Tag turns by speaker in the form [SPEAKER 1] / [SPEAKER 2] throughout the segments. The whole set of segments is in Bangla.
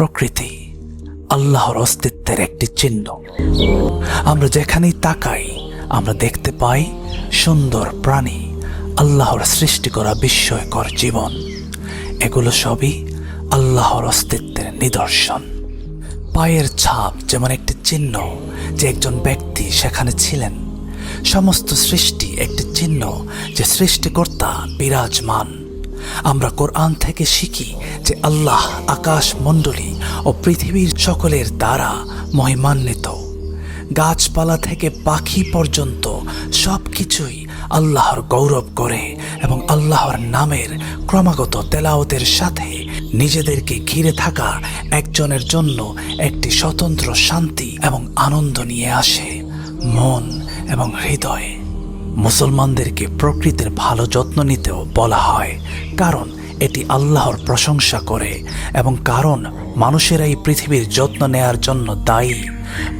[SPEAKER 1] প্রকৃতি, আল্লাহর অস্তিত্বের একটি চিহ্ন। আমরা যেখানেই তাকাই, আমরা দেখতে পাই সুন্দর প্রাণী, আল্লাহর সৃষ্টি করা বিস্ময়কর জীবন। এগুলো সবই আল্লাহর অস্তিত্বের নিদর্শন। পায়ের ছাপ যেমন একটি চিহ্ন যে একজন ব্যক্তি সেখানে ছিলেন, সমস্ত সৃষ্টি একটি চিহ্ন যে সৃষ্টিকর্তা বিরাজমান। আমরা কোরআন থেকে শিখি যে আল্লাহ আকাশ মণ্ডলী ও পৃথিবীর সকলের দ্বারা মহিমান্বিত। গাছপালা থেকে পাখি পর্যন্ত সব কিছুই আল্লাহর গৌরব করে এবং আল্লাহর নামের ক্রমাগত তেলাওতের সাথে নিজেদেরকে ঘিরে থাকা একজনের জন্য একটি স্বতন্ত্র শান্তি এবং আনন্দ নিয়ে আসে মন এবং হৃদয়ে। মুসলমানদেরকে প্রকৃতির ভালো যত্ন নিতেও বলা হয়, কারণ এটি আল্লাহর প্রশংসা করে এবং কারণ মানুষেরা এই পৃথিবীর যত্ন নেয়ার জন্য দায়ী।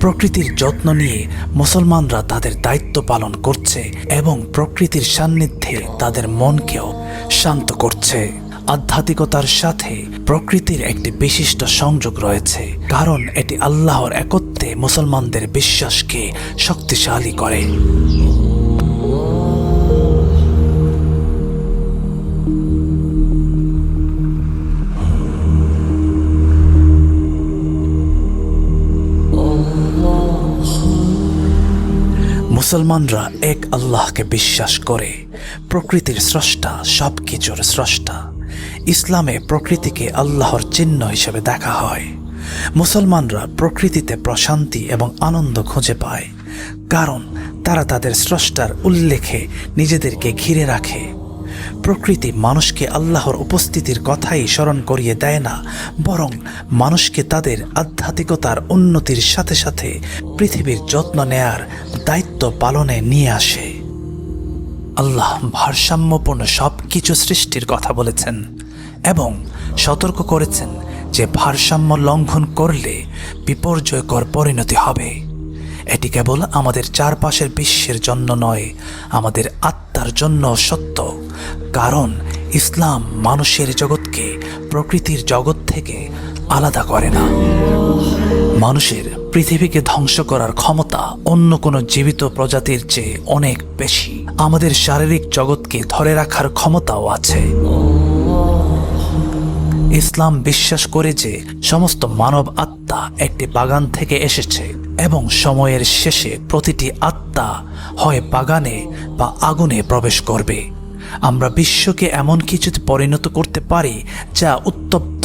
[SPEAKER 1] প্রকৃতির যত্ন নিয়ে মুসলমানরা তাদের দায়িত্ব পালন করছে এবং প্রকৃতির সান্নিধ্যে তাদের মনকেও শান্ত করছে। আধ্যাত্মিকতার সাথে প্রকৃতির একটি বিশিষ্ট সংযোগ রয়েছে, কারণ এটি আল্লাহর একত্রে মুসলমানদের বিশ্বাসকে শক্তিশালী করে। মুসলমানরা এক আল্লাহকে বিশ্বাস করে। প্রকৃতির স্রষ্টা সব কিছুর স্রষ্টা। ইসলামে প্রকৃতিকে আল্লাহর চিহ্ন হিসেবে দেখা হয়। মুসলমানরা প্রকৃতিতে প্রশান্তি এবং আনন্দ খুঁজে পায়। কারণ তারা তাদের স্রষ্টার উল্লেখে নিজেদেরকে ঘিরে রাখে। প্রকৃতি মানুষকে আল্লাহর উপস্থিতির কথাই স্মরণ করিয়ে দেয় না, বরং মানুষকে তাদের আধ্যাত্মিকতার উন্নতির সাথে সাথে পৃথিবীর যত্ন নেয়ার দায়িত্ব পালনে নিয়ে আসে। আল্লাহ ভারসাম্যপূর্ণ সব কিছু সৃষ্টির কথা বলেছেন এবং সতর্ক করেছেন যে ভারসাম্য লঙ্ঘন করলে বিপর্যয়কর পরিণতি হবে। এটি কেবল আমাদের চারপাশের বিশ্বের জন্য নয়, আমাদের আত্মার জন্য সত্য, কারণ ইসলাম মানুষের জগৎকে প্রকৃতির জগৎ থেকে আলাদা করে না। মানুষের পৃথিবীকে ধ্বংস করার ক্ষমতা অন্য কোনো জীবিত প্রজাতির চেয়ে অনেক বেশি। আমাদের শারীরিক জগৎকে ধরে রাখার ক্ষমতাও আছে। ইসলাম বিশ্বাস করে যে সমস্ত মানব আত্মা একটি বাগান থেকে এসেছে এবং সময়ের শেষে প্রতিটি আত্মা হয় বাগানে বা আগুনে প্রবেশ করবে। আমরা বিশ্বকে এমন কিছুতে পরিণত করতে পারি যা উত্তপ্ত,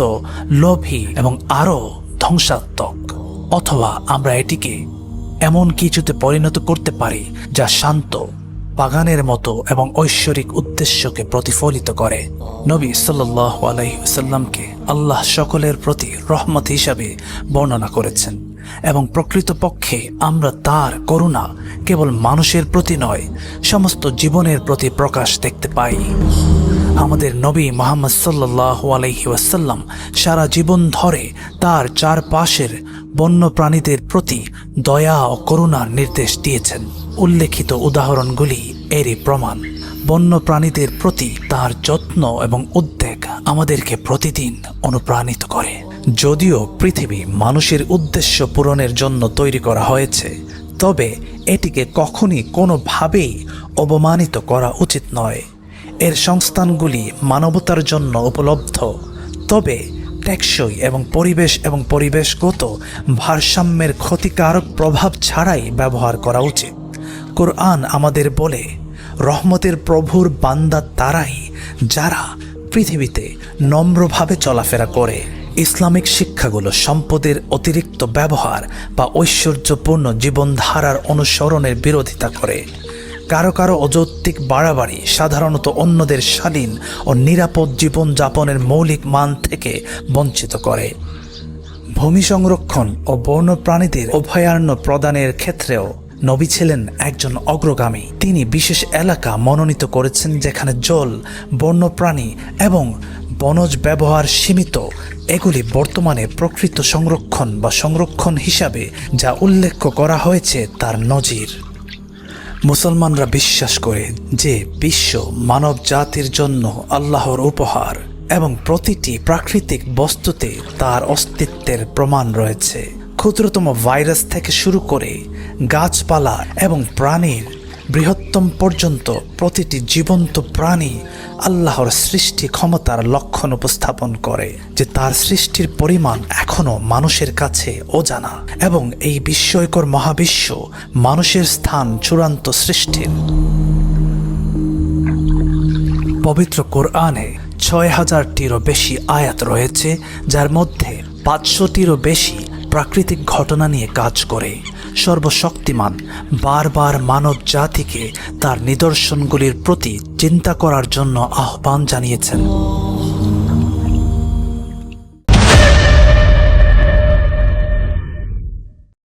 [SPEAKER 1] লোভী এবং আরও ধ্বংসাত্মক। অথবা আমরা এটিকে এমন কিছুতে পরিণত করতে পারি যা শান্ত, বাগানের মতো এবং ঐশ্বরিক উদ্দেশ্যকে প্রতিফলিত করে। নবী সাল্লাহ আলাইসাল্লামকে আল্লাহ সকলের প্রতি রহমত হিসাবে বর্ণনা করেছেন এবং প্রকৃতপক্ষে আমরা তার করুণা কেবল মানুষের প্রতি নয়, সমস্ত জীবনের প্রতি প্রকাশ দেখতে পাই। আমাদের নবী মোহাম্মদ সাল্লাহ আলহি ওয়াসাল্লাম সারা জীবন ধরে তার চারপাশের বন্য প্রাণীদের প্রতি দয়া ও করুণার নির্দেশ দিয়েছেন। উল্লেখিত উদাহরণগুলি এরই প্রমাণ। বন্য প্রাণীদের প্রতি তার যত্ন এবং উদ্বেগ আমাদেরকে প্রতিদিন অনুপ্রাণিত করে। যদিও পৃথিবী মানুষের উদ্দেশ্য পূরণের জন্য তৈরি করা হয়েছে, তবে এটিকে কখনই কোনোভাবেই অবমানিত করা উচিত নয়। এর সংস্থানগুলি মানবতার জন্য উপলব্ধ। তবে টেকসই এবং পরিবেশ এবং পরিবেশগত ভারসাম্যের ক্ষতিকারক প্রভাব ছাড়াই ব্যবহার করা উচিত। কোরআন আমাদের বলে, রহমতের প্রভুর বান্দা তারাই যারা পৃথিবীতে নম্রভাবে চলাফেরা করে। ইসলামিক শিক্ষাগুলো সম্পদের অতিরিক্ত ব্যবহার বা ঐশ্বর্যপূর্ণ জীবনধারার অনুসরণের বিরোধিতা করে। কারও কারও অযৌক্তিক বাড়াবাড়ি, সাধারণত অন্যদের শালীন ও নিরাপদ জীবনযাপনের মৌলিক মান থেকে বঞ্চিত করে। ভূমি সংরক্ষণ ও বন্যপ্রাণীদের অভয়ারণ্য প্রদানের ক্ষেত্রেও নবী ছিলেন একজন অগ্রগামী। তিনি বিশেষ এলাকা মনোনীত করেছেন যেখানে জল, বন্যপ্রাণী এবং বনজ ব্যবহার সীমিত। এগুলি বর্তমানে প্রকৃত সংরক্ষণ বা সংরক্ষণ হিসাবে যা উল্লেখ করা হয়েছে তার নজির। মুসলমানরা বিশ্বাস করে যে বিশ্ব মানব জাতির জন্য আল্লাহর উপহার এবং প্রতিটি প্রাকৃতিক বস্তুতে তার অস্তিত্বের প্রমাণ রয়েছে। ক্ষুদ্রতম ভাইরাস থেকে শুরু করে গাছপালা এবং প্রাণীর বৃহত্তম পর্যন্ত প্রতিটি জীবন্ত প্রাণী আল্লাহর সৃষ্টি ক্ষমতার লক্ষণ উপস্থাপন করে, যে তার সৃষ্টির পরিমাণ এখনও মানুষের কাছে অজানা এবং এই বিস্ময়কর মহাবিশ্ব মানুষের স্থান চূড়ান্ত সৃষ্টির। পবিত্র কোরআনে ছয় হাজারটিরও বেশি আয়াত রয়েছে, যার মধ্যে পাঁচশোটিরও বেশি প্রাকৃতিক ঘটনা নিয়ে কাজ করে। সর্বশক্তিমান বারবার মানব জাতিকে তার নিদর্শনগুলির প্রতি চিন্তা করার জন্য আহ্বান জানিয়েছেন।